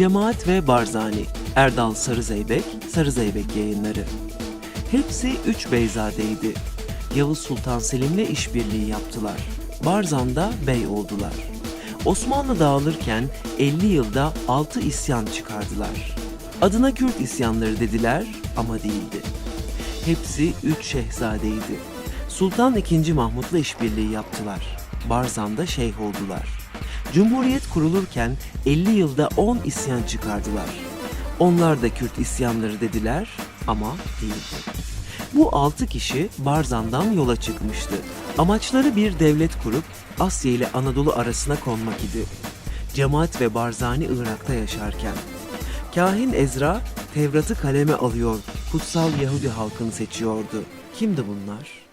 Cemaat ve Barzani, Erdal Sarızeybek, Sarızeybek yayınları. Hepsi üç beyzadeydi. Yavuz Sultan Selim'le işbirliği yaptılar. Barzan'da bey oldular. Osmanlı dağılırken 50 yılda 6 isyan çıkardılar. Adına Kürt isyanları dediler ama değildi. Hepsi üç şehzadeydi. Sultan II. Mahmut'la işbirliği yaptılar. Barzan'da şeyh oldular. Cumhuriyet kurulurken 50 yılda 10 isyan çıkardılar. Onlar da Kürt isyanları dediler ama değildi. Bu altı kişi Barzan'dan yola çıkmıştı. Amaçları bir devlet kurup Asya ile Anadolu arasına konmak idi. Cemaat ve Barzani Irak'ta yaşarken. Kahin Ezra Tevrat'ı kaleme alıyor, kutsal Yahudi halkını seçiyordu. Kimdi bunlar?